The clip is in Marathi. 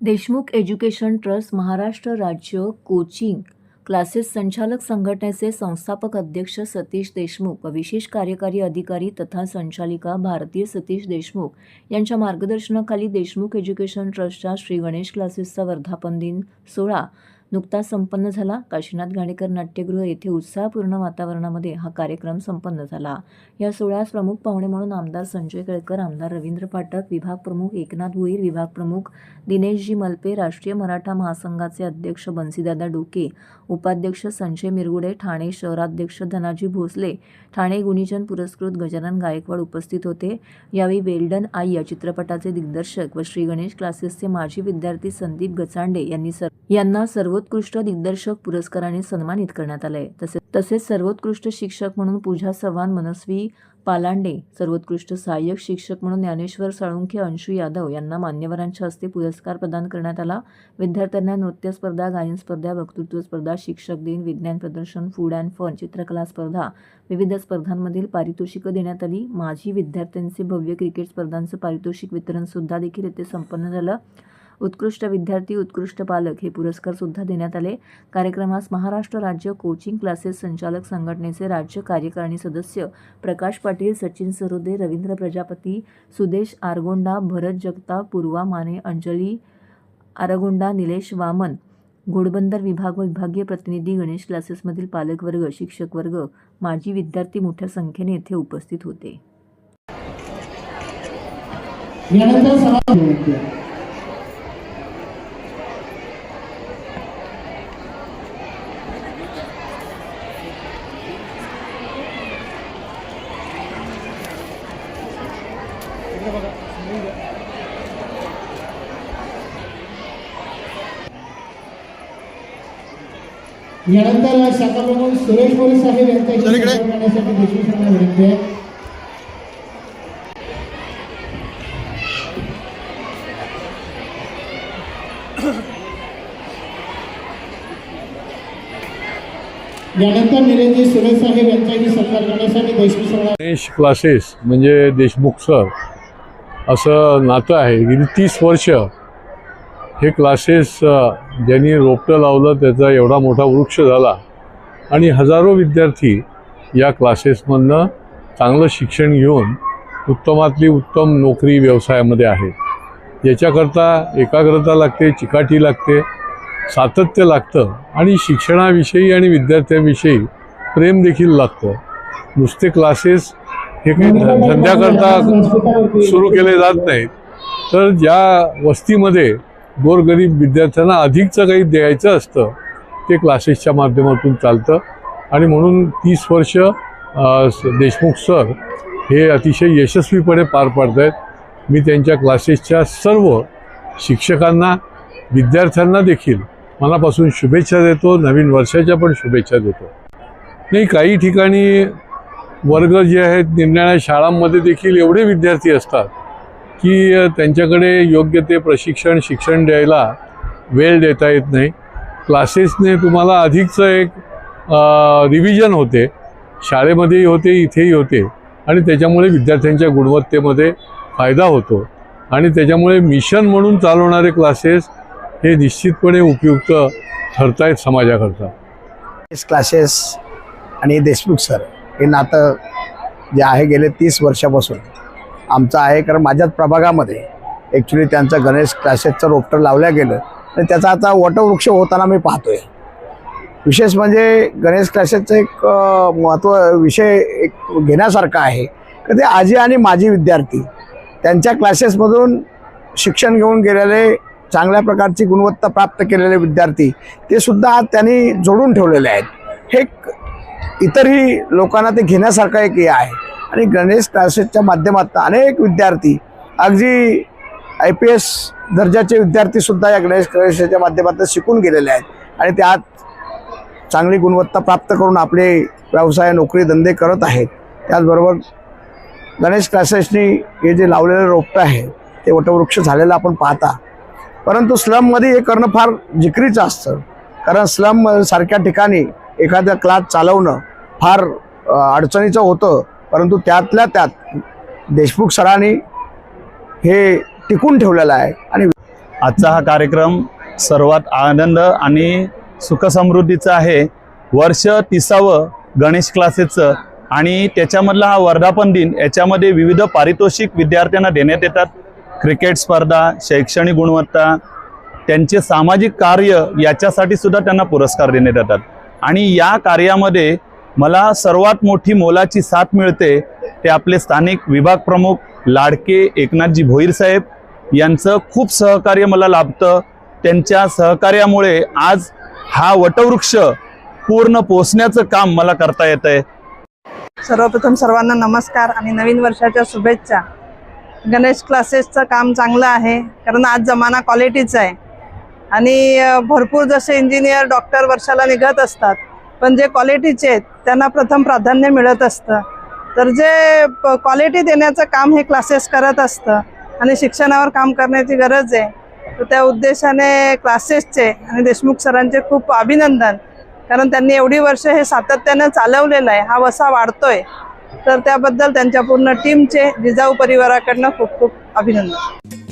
देशमुख एज्युकेशन ट्रस्ट महाराष्ट्र राज्य कोचिंग क्लासेस संचालक संघटनेचे संस्थापक अध्यक्ष सतीश देशमुख व विशेष कार्यकारी अधिकारी तथा संचालिका भारतीय सतीश देशमुख यांच्या मार्गदर्शनाखाली देशमुख एज्युकेशन ट्रस्टच्या श्री गणेश क्लासेसचा वर्धापन दिन सोहळा नुकताच संपन्न झाला. काशीनाथ घाणेकर नाट्यगृह येथे उत्साहपूर्ण वातावरणामध्ये हा कार्यक्रम संपन्न झाला. या सोहळ्यास प्रमुख पाहुणे म्हणून आमदार संजय केळकर आमदार रवींद्र पाठक विभाग प्रमुख एकनाथ भोईर विभाग प्रमुख दिनेशजी मलपे राष्ट्रीय मराठा महासंघाचे अध्यक्ष बन्सीदादा डोके उपाध्यक्ष संजय मिरगुडे ठाणे शहराध्यक्ष धनाजी भोसले ठाणे गुणीजन पुरस्कृत गजानन गायकवाड उपस्थित होते. यावेळी वेल्डन आई या चित्रपटाचे दिग्दर्शक व श्री गणेश क्लासेसचे माजी विद्यार्थी संदीप गचांडे यांनी सर यांना सर्व सर्वोत्कृष्ट दिग्दर्शक पुरस्काराने सन्मानित करण्यात आले तसेच तसेच सर्वोत्कृष्ट शिक्षक म्हणून पूजा चव्हाण मनस्वी पालांडे सर्वोत्कृष्ट सहाय्यक शिक्षक म्हणून ज्ञानेश्वर साळुंखे अंशू यादव यांना मान्यवरांच्या हस्ते पुरस्कार प्रदान करण्यात आला. विद्यार्थ्यांना नृत्य स्पर्धा गायन स्पर्धा वक्तृत्व स्पर्धा शिक्षक दिन विज्ञान प्रदर्शन फूड अँड फन चित्रकला स्पर्धा विविध स्पर्धांमधील पारितोषिकं देण्यात आली. माजी विद्यार्थ्यांचे भव्य क्रिकेट स्पर्धांचं पारितोषिक वितरण सुद्धा देखील येथे संपन्न झालं. उत्कृष्ट विद्यार्थी उत्कृष्ट पालक हे पुरस्कारसुद्धा देण्यात आले. कार्यक्रमास महाराष्ट्र राज्य कोचिंग क्लासेस संचालक संघटनेचे राज्य कार्यकारिणी सदस्य प्रकाश पाटील सचिन सरोदे रवींद्र प्रजापती सुदेश आरगोंडा भरत जगताप पूर्वा माने अंजली आरगोंडा निलेश वामन घोडबंदर विभाग व विभागीय प्रतिनिधी गणेश क्लासेसमधील पालकवर्ग शिक्षक वर्ग माजी विद्यार्थी मोठ्या संख्येने येथे उपस्थित होते. यानंतर सभा यानंतर शाखा प्रमुख सुरेश मोरे साहेब यांच्याशी संपर्क करण्यासाठी देशमुख यांना विनंती आहे यानंतर निलेशजी सुरेश साहेब यांच्याशी संपर्क करण्यासाठी देशमुख यांना गणेश क्लासेस म्हणजे देशमुख सर असं नातं आहे. गेली तीस वर्ष हे क्लासेस ज्यांनी रोपटं लावलं त्याचा एवढा मोठा वृक्ष झाला. आणि हजारो विद्यार्थी या क्लासेसमधनं चांगलं शिक्षण घेऊन उत्तमातली उत्तम नोकरी व्यवसायामध्ये आहे याच्याकरता एकाग्रता लागते चिकाटी लागते सातत्य लागतं आणि शिक्षणाविषयी आणि विद्यार्थ्यांविषयी प्रेम देखील लागतं. नुसते क्लासेस हे काही धंद्याकरता सुरू केले जात नाहीत. तर ज्या वस्तीमध्ये गोरगरीब विद्यार्थ्यांना अधिकचं काही द्यायचं असतं ते क्लासेसच्या माध्यमातून चालतं. आणि म्हणून तीस वर्ष देशमुख सर हे अतिशय यशस्वीपणे पार पाडत आहेत मी त्यांच्या क्लासेसच्या सर्व शिक्षकांना विद्यार्थ्यांना देखील मनापासून शुभेच्छा देतो नवीन वर्षाच्या पण शुभेच्छा देतो. नाही काही ठिकाणी वर्ग जे आहेत निरनिराळ्या शाळांमध्ये देखील एवढे विद्यार्थी असतात की त्यांच्याकडे योग्य ते प्रशिक्षण शिक्षण द्यायला वेळ देता येत नाही. क्लासेसने तुम्हाला अधिकचं एक रिव्हिजन होते. शाळेमध्येही होते इथेही होते. आणि त्याच्यामुळे विद्यार्थ्यांच्या गुणवत्तेमध्ये फायदा होतो. आणि त्याच्यामुळे मिशन म्हणून चालवणारे क्लासेस हे निश्चितपणे उपयुक्त ठरतायत समाजाकरता. क्लासेस आणि देशमुख सर हे नातं जे आहे गेले तीस वर्षापासून. आमचं आहे कारण माझ्याच प्रभागामध्ये ॲक्च्युली त्यांचं गणेश क्लासेसचं रोपटं लावलं गेलं. आणि त्याचा आता वटवृक्ष होताना मी पाहतोय. विशेष म्हणजे गणेश क्लासेसचं एक महत्त्व विषय एक घेण्यासारखा आहे. की ते आजी आणि माजी विद्यार्थी त्यांच्या क्लासेसमधून शिक्षण घेऊन गेलेले चांगल्या प्रकारची गुणवत्ता प्राप्त केलेले विद्यार्थी ते सुद्धा त्यांनी जोडून ठेवलेले आहेत. हे इतरही लोकांना ते घेण्यासारखं एक हे आहे. आणि गणेश क्लासेसच्या माध्यमातून अनेक विद्यार्थी अगदी आय पी एस दर्जाचे विद्यार्थीसुद्धा या गणेश क्लासेसच्या माध्यमातून शिकून गेलेले आहेत. आणि त्यात चांगली गुणवत्ता प्राप्त करून आपले व्यवसाय नोकरी धंदे करत आहेत. त्याचबरोबर गणेश क्लासेसनी हे जे लावलेलं रोपटं आहे ते वटवृक्ष झालेलं आपण पाहता. परंतु स्लममध्ये हे करणं फार जिकरीचं असतं. कारण स्लम सारख्या ठिकाणी एखादा क्लास चालवणं फार अडचणीचं होतं परंतु त्यातल्या त्यात देशमुख सरांनी हे टिकून ठेवलेलं आहे. आणि आजचा हा कार्यक्रम सर्वात आनंद आणि सुखसमृद्धीचा आहे. वर्ष तिसावं गणेश क्लासेसचं आणि त्याच्यामधला हा वर्धापन दिन याच्यामध्ये विविध पारितोषिक विद्यार्थ्यांना देण्यात येतात. क्रिकेट स्पर्धा शैक्षणिक गुणवत्ता त्यांचे सामाजिक कार्य याच्यासाठी सुद्धा त्यांना पुरस्कार देण्यात येतात. आणि या कार्यामध्ये मला सर्वात मोठी मोलाची साथ मिळते ते आपले स्थानिक विभाग प्रमुख लाडके एकनाथजी भोईर साहेब यांचं खूप सहकार्य मला लाभतं. त्यांच्या सहकार्यामुळे आज हा वटवृक्ष पूर्ण पोचण्याचं काम मला करता येत आहे सर्वप्रथम सर्वांना नमस्कार आणि नवीन वर्षाच्या शुभेच्छा. गणेश क्लासेसचं काम चांगलं आहे कारण आज जमाना क्वालिटीचा आहे. आणि भरपूर जसे इंजिनियर डॉक्टर वर्षाला निघत असतात पण जे क्वालिटीचे आहेत त्यांना प्रथम प्राधान्य मिळत असतं. तर जे क्वालिटी देण्याचं काम हे क्लासेस करत असतं आणि शिक्षणावर काम करण्याची गरज आहे तर त्या उद्देशाने क्लासेसचे आणि देशमुख सरांचे खूप अभिनंदन. कारण त्यांनी एवढी वर्ष हे सातत्यानं चालवलेलं आहे हा वसा वाढतोय. तर त्याबद्दल त्यांच्या पूर्ण टीमचे जिजाऊ परिवाराकडनं खूप खूप अभिनंदन.